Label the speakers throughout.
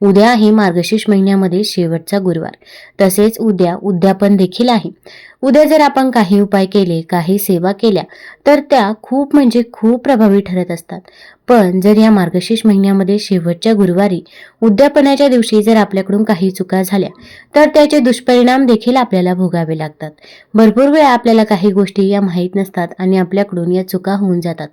Speaker 1: उद्या आहे मार्गशीर्ष महिन्यामध्ये शेवटचा गुरुवार. तसेच उद्या उद्यापन देखील आहे. उद्या जर आपण काही उपाय केले काही सेवा केल्या तर त्या खूप म्हणजे खूप प्रभावी ठरत असतात. पण जर या मार्गशीर्ष महिन्यामध्ये शेवटच्या गुरुवारी उद्यापनाच्या दिवशी जर आपल्याकडून काही चुका झाल्या तर त्याचे दुष्परिणाम देखील आपल्याला भोगावे लागतात. भरपूर वेळा आपल्याला काही गोष्टी या माहीत नसतात आणि आपल्याकडून या चुका होऊन जातात.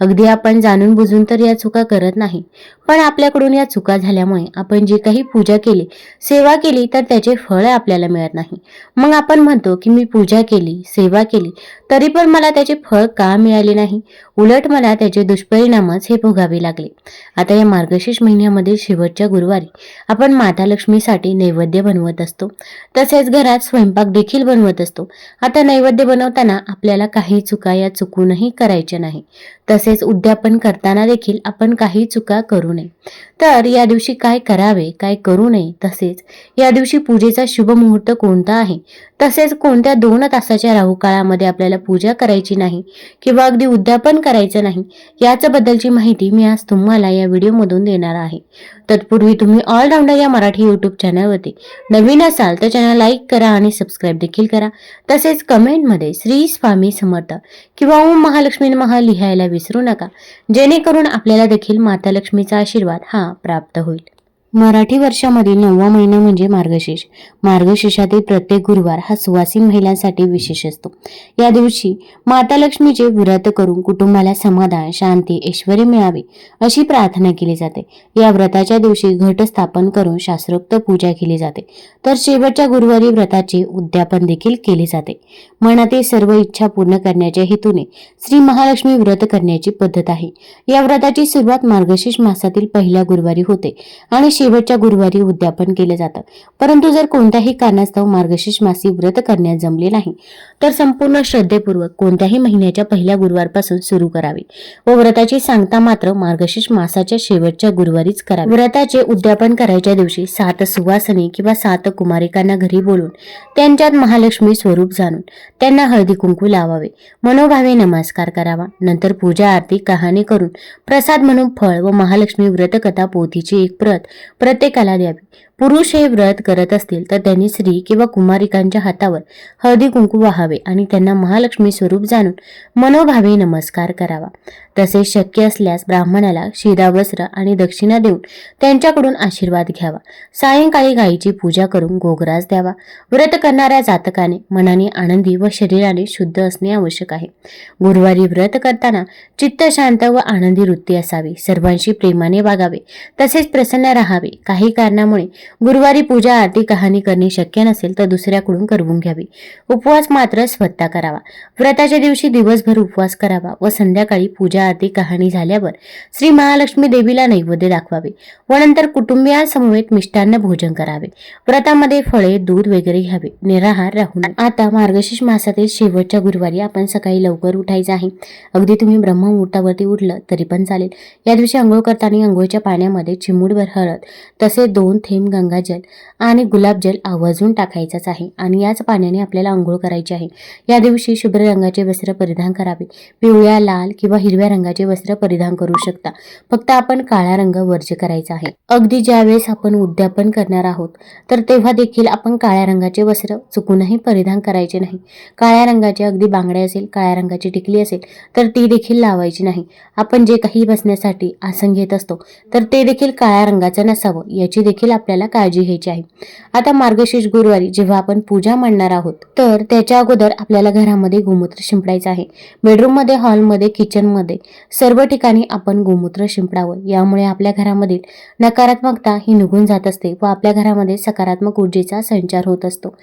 Speaker 1: अगदी आपण जाणून बुजून तर या चुका करत नाही. पण आपल्याकडून या चुका झाल्यामुळे आपण जी काही पूजा केली सेवा केली तर त्याचे फळ आपल्याला मिळत नाही. मग आपण म्हणतो की मी पूजा केली सेवा केली तरी पण मला त्याचे फळ का मिळाले नाही? उलट मला त्याचे दुष्परिणामच हे भोगावे लागले. आता या मार्गशीर्ष महिन्यामध्ये शेवटच्या गुरुवारी आपण माता लक्ष्मीसाठी नैवेद्य बनवत असतो. तसेच घरात स्वयंपाक देखील बनवत असतो. आता नैवेद्य बनवताना आपल्याला काही चुका या चुकूनही करायच्या नाही. तसेच उद्यापन करताना देखील आपण काही चुका करू नये. तर या दिवशी काय करावे काय करू नये? तसेच या दिवशी पूजेचा शुभ मुहूर्त कोणता आहे? तसेच कोणत्या दोन तासाच्या राहू काळामध्ये आपल्याला पूजा करायची नाही किंवा अगदी उद्यापन करायचं नाही याच्याबद्दलची माहिती मी आज तुम्हाला या व्हिडिओमधून देणार आहे. तत्पूर्वी तुम्ही ऑलराऊंडर या मराठी यूट्यूब चॅनलवरती नवीन असाल तर चॅनल लाईक करा आणि सबस्क्राईब देखील करा. तसेच कमेंटमध्ये श्री स्वामी समर्थ किंवा ओम महालक्ष्मी महा लिहायला विसरू नका. जेणेकरून आपल्याला देखील माता लक्ष्मीचा आशीर्वाद हा प्राप्त होईल. मराठी वर्षामधील नववा महिना म्हणजे मार्गशीर्ष. मार्गशीर्षातील प्रत्येक गुरुवार हा सुवासीन महिलांसाठी विशेष असतो. या दिवशी माता लक्ष्मीचे व्रत करून कुटुंबाला समाधान शांती ऐश्वर मिळावे अशी प्रार्थना केली जाते. या व्रताच्या दिवशी घट स्थापन करून शास्त्रोक्त पूजा केली जाते. तर शेवटच्या गुरुवारी व्रताचे उद्यापन देखील केले जाते. मनातील सर्व इच्छा पूर्ण करण्याच्या हेतूने श्री महालक्ष्मी व्रत करण्याची पद्धत आहे. या व्रताची सुरुवात मार्गशीर्ष मासातील पहिल्या गुरुवारी होते आणि शेवटच्या गुरुवारी उद्यापन केलं जातं. परंतु जर कोणत्याही कारणास्तव मार्गशीर्ष मासी व्रत करण्यात जमले नाही तर संपूर्ण श्रद्धेपूर्वक कोणत्याही महिन्याच्या पहिल्या गुरुवारपासून सुरू करावे व व्रताची सांगता मात्र मार्गशीर्ष मासाच्या शेवटच्या गुरुवारीच करावी. व्रताचे उद्यापन करायच्या दिवशी सात सुवासनी किंवा सात कुमारिकांना घरी बोलून त्यांच्यात महालक्ष्मी स्वरूप जाणून त्यांना हळदी कुंकू लावावे. मनोभावे नमस्कार करावा. नंतर पूजा आरती कहाणी करून प्रसाद म्हणून फळ व महालक्ष्मी व्रतकथा पोथीची एक प्रत प्रत्येकाला द्यावी. पुरुष हे व्रत करत असतील तर त्यांनी स्त्री किंवा कुमारिकांच्या हातावर हळदी कुंकू वाहावे आणि त्यांना महालक्ष्मी स्वरूप जाणून मनोभावे नमस्कार करावा. तसेच शक्य असल्यास ब्राह्मणाला शिरा वस्त्र आणि दक्षिणा देऊन त्यांच्याकडून आशीर्वाद घ्यावा. सायंकाळी गायीची पूजा करून गोगराज द्यावा. व्रत करणाऱ्या जातकाने मनाने आनंदी व शरीराने शुद्ध असणे आवश्यक आहे. गुरुवारी व्रत करताना चित्त शांत व आनंदी वृत्ती असावी. सर्वांशी प्रेमाने वागावे. तसेच प्रसन्न राहावे. काही कारणामुळे गुरुवारी पूजा आरती कहाणी करणे शक्य नसेल तर दुसऱ्याकडून करवून घ्यावी. उपवास मात्र स्वतः करावा. व्रताच्या दिवशी दिवसभर उपवास करावा व संध्याकाळी पूजा आरती कहाणी झाल्यावर श्री महालक्ष्मी देवीला नैवेद्य दाखवावे व नंतर कुटुंबियांसमवेत मिष्टान्न भोजन करावे. व्रतामध्ये फळे दूध वगैरे घ्यावे. निराहार राहू नये आता मार्गशीर्ष मासातील शेवटच्या गुरुवारी आपण सकाळी लवकर उठायचं आहे. अगदी तुम्ही ब्रह्ममुहूर्तावरती उठलं तरी पण चालेल. या दिवशी आंघोळ करताना आंघोळच्या पाण्यामध्ये चिमूडभर हळद तसे दोन थेंब गंगाजल आणि गुलाबजल आवर्जून टाकायचाच आहे आणि याच पाण्याने आपल्याला आंघोळ करायची आहे. या दिवशी शुभ्र रंगाचे वस्त्र परिधान करावे. पिवळ्या लाल किंवा हिरव्या रंगाचे वस्त्र परिधान करू शकता. फक्त आपण काळा रंग वर्ज करायचा आहे. अगदी ज्यावेळेस आपण उद्यापन करणार आहोत तर तेव्हा देखील आपण काळ्या रंगाचे वस्त्र चुकूनही परिधान करायचे नाही. काळ्या रंगाचे अगदी बांगडे असेल काळ्या रंगाची टिकली असेल तर ती देखील लावायची नाही. आपण जे काही बसण्यासाठी आसन घेत असतो तर ते देखील काळ्या रंगाचं नसावं. असावं याची देखील आपल्याला काळजी घ्यायची आहे. आता मार्गशीर्ष गुरुवारी जेव्हा आपण पूजा मांडणार आहोत तर त्याच्या अगोदर आपल्याला घरामध्ये गोमूत्र शिंपडायचं आहे. बेडरूममध्ये हॉलमध्ये किचनमध्ये सर्व ठिकाणी आपण गोमूत्र शिंपडावं. यामुळे आपल्या घरामधील नकारात्मकता ही निघून जात असते व आपल्या घरामध्ये सकारात्मक ऊर्जेचा संचार होत असतो.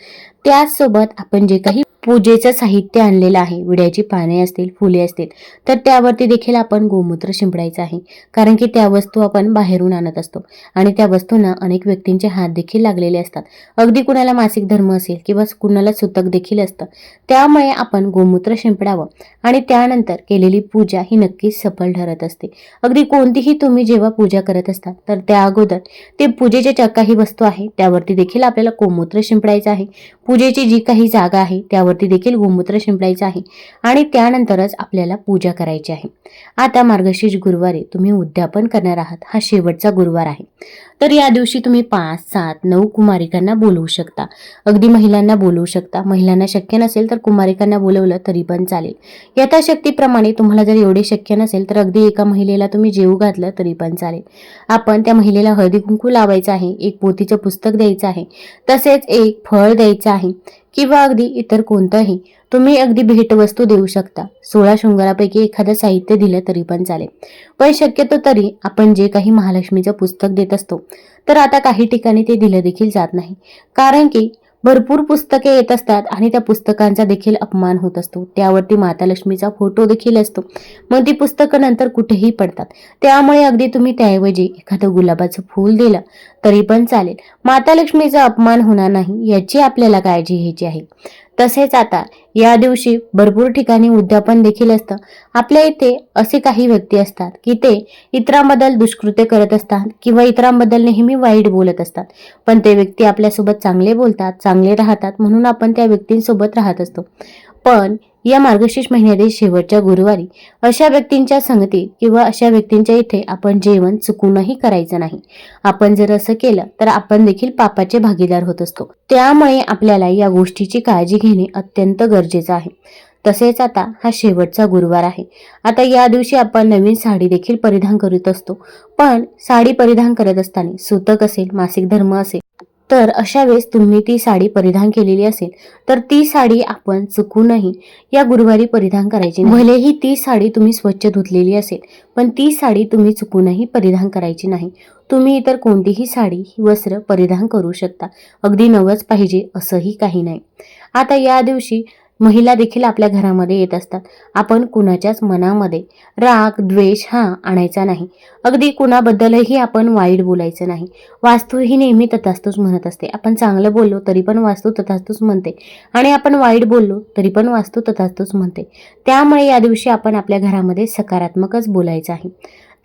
Speaker 1: त्याचसोबत आपण जे काही पूजेचं साहित्य आणलेलं आहे विड्याची पाने असतील फुले असतील तर त्यावरती देखील आपण गोमूत्र शिंपडायचं आहे. कारण की त्या वस्तू आपण बाहेरून आणत असतो. आणि त्या वस्तूंना अनेक व्यक्तींचे हात देखील लागलेले असतात. अगदी कुणाला मासिक धर्म असेल किंवा कुणाला सुतक देखील असतं त्यामुळे आपण गोमूत्र शिंपडावं आणि त्यानंतर केलेली पूजा ही नक्कीच सफल ठरत असते. अगदी कोणतीही तुम्ही जेव्हा पूजा करत असता तर त्या अगोदर ते पूजेच्या ज्या काही वस्तू आहे त्यावरती देखील आपल्याला गोमूत्र शिंपडायचं आहे. पूजेची जी काही जागा आहे त्यावरती देखील गोमूत्र शिंपडायचं आहे आणि त्यानंतरच आपल्याला पूजा करायची आहे. आता मार्गशीर्ष गुरुवारी तुम्ही उद्यापन करणार आहात हा शेवटचा गुरुवार आहे. तर या दिवशी तुम्ही पाच सात नऊ कुमारिकांना बोलवू शकता. अगदी महिलांना बोलवू शकता. महिलांना शक्य नसेल तर कुमारिकांना बोलवलं तरी पण चालेल. यथाशक्तीप्रमाणे तुम्हाला जर एवढे शक्य नसेल तर अगदी एका महिलेला तुम्ही जेऊ घातलं तरी पण चालेल. आपण त्या महिलेला हळदी कुंकू लावायचं आहे एक पोथीचं पुस्तक द्यायचं आहे तसेच एक फळ द्यायचं आहे किंवा अगदी इतर कोणतंही. तुम्ही अगदी भेटवस्तू देऊ शकता. सोळा शृंगारापैकी एखादं साहित्य दिलं तरी पण चालेल. पण शक्यतो तरी आपण जे काही महालक्ष्मीचं पुस्तक देत असतो तर आता काही ठिकाणी ते दिलं देखील जात नाही. कारण की भरपूर पुस्तके येत असतात आणि त्या पुस्तकांचा देखील अपमान होत असतो. त्यावरती माता लक्ष्मीचा फोटो देखील असतो. मग ती पुस्तकं नंतर कुठेही पडतात. त्यामुळे अगदी तुम्ही त्याऐवजी एखादं गुलाबाचं फूल दिलं तरी पण चालेल. माता लक्ष्मीचा अपमान होणार नाही याची आपल्याला काळजी घ्यायची आहे. तसेच आता या दिवशी भरपूर ठिकाणी उद्यापन देखील असतं. आपल्या इथे असे काही व्यक्ती असतात की ते इतरांबद्दल दुष्कृत्य करत असतात किंवा इतरांबद्दल नेहमी वाईट बोलत असतात. पण ते व्यक्ती आपल्यासोबत चांगले बोलतात चांगले राहतात म्हणून आपण त्या व्यक्तींसोबत राहत असतो. पण या मार्गशीर्ष महिन्यातील शेवटच्या गुरुवारी अशा व्यक्तींच्या संगतीत किंवा अशा व्यक्तींच्या इथे आपण जेवण चुकूनही करायचं नाही. आपण जर असं केलं तर आपण देखील पापाचे भागीदार होत असतो. त्यामुळे आपल्याला या गोष्टीची काळजी घेणे अत्यंत गरजेचं आहे. तसेच आता हा शेवटचा गुरुवार आहे. आता या दिवशी आपण नवीन साडी देखील परिधान करीत असतो. पण साडी परिधान करत असताना सुतक असेल मासिक धर्म असेल तर अशा वेळेस तुम्ही ती साडी परिधान केलेली असेल तर ती साडी आपण चुकूनही या गुरुवारी परिधान करायची भलेही ती साडी तुम्ही स्वच्छ धुतलेली असेल पण ती साडी तुम्ही चुकूनही परिधान करायची नाही. तुम्ही इतर कोणतीही साडी ही वस्त्र परिधान करू शकता. अगदी नवच पाहिजे असंही काही नाही. आता या दिवशी महिला देखील आपल्या घरामध्ये येत असतात. आपण कुणाच्याच मनामध्ये राग द्वेष हा आणायचा नाही. अगदी कुणाबद्दलही आपण वाईट बोलायचं नाही. वास्तू ही नेहमी तथास्तूच म्हणत असते. आपण चांगलं बोललो तरी पण वास्तू तथास्तूच म्हणते. आणि आपण वाईट बोललो तरी पण वास्तू तथास्तूच म्हणते. त्यामुळे या दिवशी आपण आपल्या घरामध्ये सकारात्मकच बोलायचं आहे.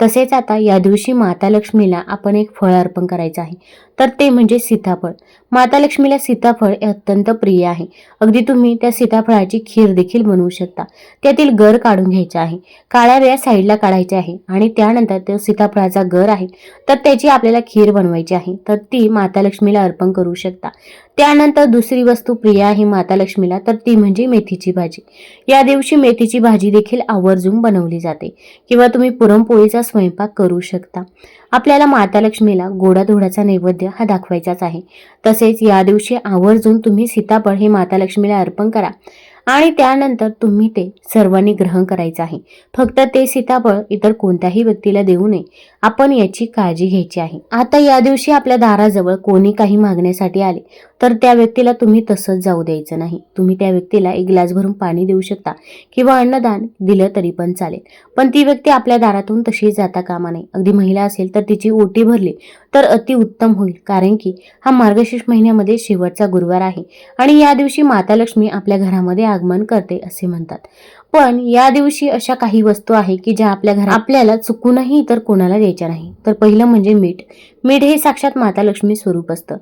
Speaker 1: तसेच आता या दिवशी माता लक्ष्मीला आपण एक फळ अर्पण करायचं आहे. तर ते म्हणजे सीताफळ. माता लक्ष्मीला सीताफळ हे अत्यंत प्रिय आहे. अगदी तुम्ही त्या सीताफळाची खीर देखील बनवू शकता. त्यातील गर काढून घ्यायचा आहे. काळ्या वेळा साईडला काढायचे आहे आणि त्यानंतर तो सीताफळाचा गर आहे. तर त्याची आपल्याला खीर बनवायची आहे. तर ती माता लक्ष्मीला अर्पण करू शकता. त्यानंतर दुसरी वस्तू प्रिय आहे माता लक्ष्मीला तर ती म्हणजे मेथीची भाजी. या दिवशी मेथीची भाजी देखील आवर्जून बनवली जाते किंवा तुम्ही पुरणपोळीचा स्वयंपाक करू शकता. आपल्याला माता लक्ष्मीला गोडाधोडाचा नैवेद्य हा दाखवायचाच आहे. तसेच या दिवशी आवर्जून तुम्ही सीताफळ हे माता लक्ष्मीला अर्पण करा आणि त्यानंतर तुम्ही ते सर्वांनी ग्रहण करायचं आहे. फक्त ते सीताफळ इतर कोणत्याही व्यक्तीला देऊ नये. आपण याची काळजी घ्यायची आहे. आता या दिवशी आपल्या दाराजवळ कोणी काही मागण्यासाठी आले तर त्या व्यक्तीला तुम्ही तसंच जाऊ द्यायचं नाही. तुम्ही त्या व्यक्तीला एक ग्लास भरून पाणी देऊ शकता किंवा अन्नदान दिलं तरी पण चालेल. पण ती व्यक्ती आपल्या दारातून तशी जाता कामा नये. अगदी महिला असेल तर तिची ओटी भरली तर अति उत्तम होईल कारण की हा मार्गशीर्ष महिन्यामध्ये शेवटचा गुरुवार आहे आणि या दिवशी माता लक्ष्मी आपल्या घरामध्ये आगमन करते असे म्हणतात. पण या दिवशी अशा काही वस्तू आहे की ज्या आपल्या घरात आपल्याला चुकूनही इतर कोणाला द्यायच्या नाही. तर पहिलं म्हणजे मीठ. मीठ हे साक्षात माता लक्ष्मी स्वरूप असतं.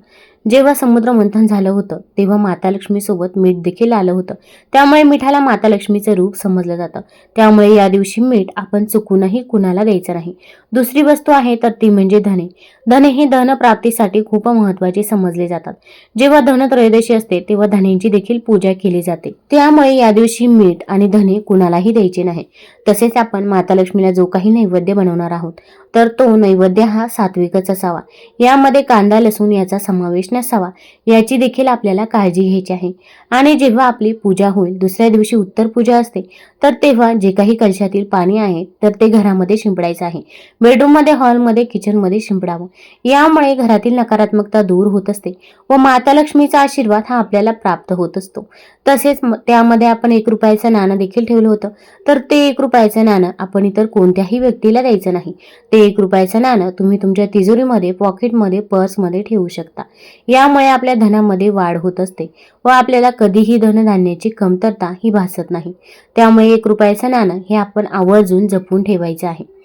Speaker 1: जेव्हा समुद्र मंथन झालं होतं तेव्हा माता लक्ष्मीसोबत मीठ देखील आलं होतं. त्यामुळे मिठाला माता लक्ष्मीचं रूप समजलं जातं. त्यामुळे या दिवशी मीठ आपण चुकूनही कुणाला द्यायचं नाही. दुसरी वस्तू आहे तर ती म्हणजे धने. धने हे धन प्राप्तीसाठी खूप महत्त्वाचे समजले जातात. जेव्हा धन त्रयोदशी असते तेव्हा धन्यांची देखील पूजा केली जाते. त्यामुळे या दिवशी मीठ आणि धने कुणालाही द्यायचे नाही. तसेच आपण माता लक्ष्मीला जो काही नैवेद्य बनवणार आहोत तर तो नैवेद्य हा सात्विकच असावा. यामध्ये कांदा लसूण याचा समावेश नसावा. याची देखील आपल्याला काळजी घ्यायची आहे. आणि जेव्हा आपली पूजा होईल दुसऱ्या दिवशी उत्तर पूजा असते तर तेव्हा जे काही कलशातील पाणी आहे तर ते घरामध्ये शिंपडायचं आहे. बेडरूममध्ये हॉलमध्ये किचनमध्ये शिंपडावं. यामुळे घरातील नकारात्मकता दूर होत असते व माता लक्ष्मीचा आशीर्वाद हा आपल्याला प्राप्त होत असतो. तसेच त्यामध्ये आपण एक रुपयाचं नाणं देखील ठेवलं होतं. तर ते एक रुपयाचं नाणं आपण इतर कोणत्याही व्यक्तीला द्यायचं नाही. ते एक रुपयाचं नाणं तुम्ही तुमच्या तिजोरीमध्ये पॉकेटमध्ये पर्समध्ये ठेवू शकता. यामुळे आपल्या धनामध्ये वाढ होत असते व आपल्याला कधीही धनधान्याची कमतरता ही भासत नाही. त्यामुळे एक रुपयाचं नाणं हे आपण आवर्जून जपून ठेवायचं आहे.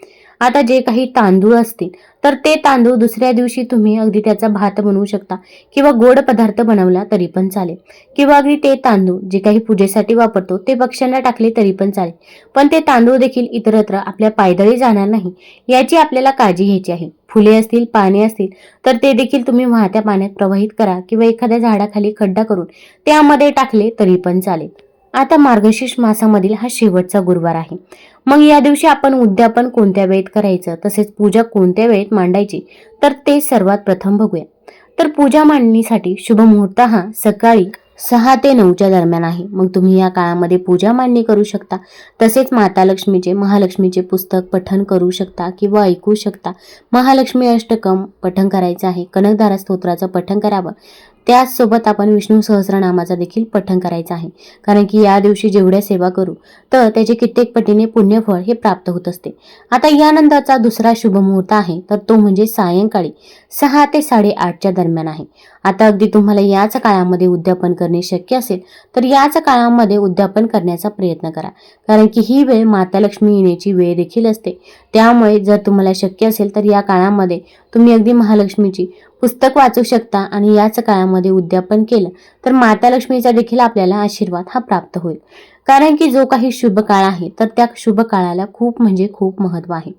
Speaker 1: आता जे काही तांदूळ असतील तर ते तांदूळ दुसऱ्या दिवशी तुम्ही अगदी त्याचा भात बनवू शकता किंवा गोड पदार्थ बनवला तरी पण चालेल. किंवा अगदी ते तांदूळ जे काही पूजेसाठी वापरतो ते पक्ष्यांना टाकले तरी पण चालेल. पण ते तांदूळ देखील इतरत्र आपल्या पायदळी जाणार नाही याची आपल्याला काळजी घ्यायची आहे. फुले असतील पाने असतील तर ते देखील तुम्ही वाहत्या पाण्यात प्रवाहित करा किंवा एखाद्या झाडाखाली खड्डा करून त्यामध्ये टाकले तरी पण चालेल. आता मार्गशीर्ष मासामधील हा शेवटचा गुरुवार आहे. मग या दिवशी आपण उद्यापन कोणत्या वेळेत करायचं? तसेच पूजा कोणत्या वेळेत मांडायची? तर ते सर्वात प्रथम बघूया. तर पूजा मांडणीसाठी शुभ मुहूर्त हा सकाळी सहा ते नऊच्या दरम्यान आहे. मग तुम्ही या काळामध्ये पूजा मांडणी करू शकता. तसेच माता लक्ष्मीचे महालक्ष्मीचे पुस्तक पठन करू शकता किंवा ऐकू शकता. महालक्ष्मी अष्टकम पठन करायचं आहे. कनकधारा स्तोत्राचं पठन करावं. त्याचसोबत आपण विष्णू सहस्रनामाचा देखील पठण करायचं आहे. कारण की या दिवशी जेवढ्या सेवा करू तर त्याचे कित्येक पटीने पुण्यफळ हे प्राप्त होत असते. आता यानंतरचा दुसरा शुभ मुहूर्त आहे तर तो म्हणजे सायंकाळी सहा ते साडेआठच्या दरम्यान आहे. आता अगदी तुम्हाला याच काळामध्ये उद्यापन करणे शक्य असेल तर याच काळामध्ये उद्यापन करण्याचा प्रयत्न करा. कारण की ही वेळ माता लक्ष्मी येण्याची वेळ देखील असते. त्यामुळे जर तुम्हाला शक्य असेल तर या काळामध्ये तुम्ही अगदी महालक्ष्मीची पुस्तक वाचू शकता आणि याच काळामध्ये उद्यापन केलं तर माता लक्ष्मीचा देखील आपल्याला आशीर्वाद हा प्राप्त होईल. कारण की जो काही शुभ काळ आहे तर त्या शुभ काळाला खूप म्हणजे खूप महत्त्व आहे.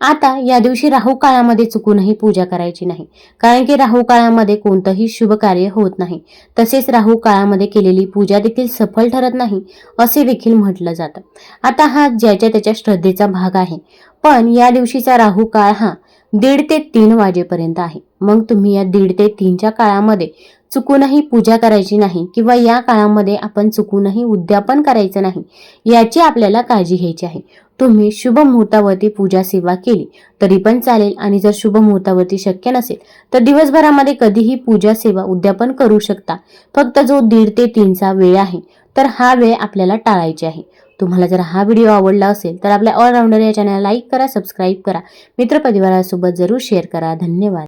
Speaker 1: आता या दिवशी राहू काळामध्ये चुकूनही पूजा करायची नाही. कारण की राहू काळामध्ये कोणतंही शुभ कार्य होत नाही. तसेच राहू काळामध्ये केलेली पूजा देखील सफल ठरत नाही असे देखील म्हटलं जातं. आता हा ज्याच्या त्याच्या श्रद्धेचा भाग आहे. पण या दिवशीचा राहू काळ हा दीड ते तीन वाजेपर्यंत आहे. मग तुम्ही या दीड ते तीनच्या काळामध्ये चुकूनही पूजा करायची नाही किंवा या काळामध्ये आपण चुकूनही उद्यापन करायचं नाही याची आपल्याला काळजी घ्यायची आहे. तुम्ही शुभ मुहूर्तावरती पूजा सेवा केली तरी पण चालेल आणि जर शुभ मुहूर्तावरती शक्य नसेल तर दिवसभरामध्ये कधीही पूजा सेवा उद्यापन करू शकता. फक्त जो दीड ते तीनचा वेळ आहे तर हा वेळ आपल्याला टाळायची आहे. तुम्हाला जर हा व्हिडिओ आवडला असेल तर आपल्या ऑलराऊंडर या चॅनलला लाईक करा सबस्क्राईब करा. मित्रपरिवारासोबत जरूर शेअर करा. धन्यवाद.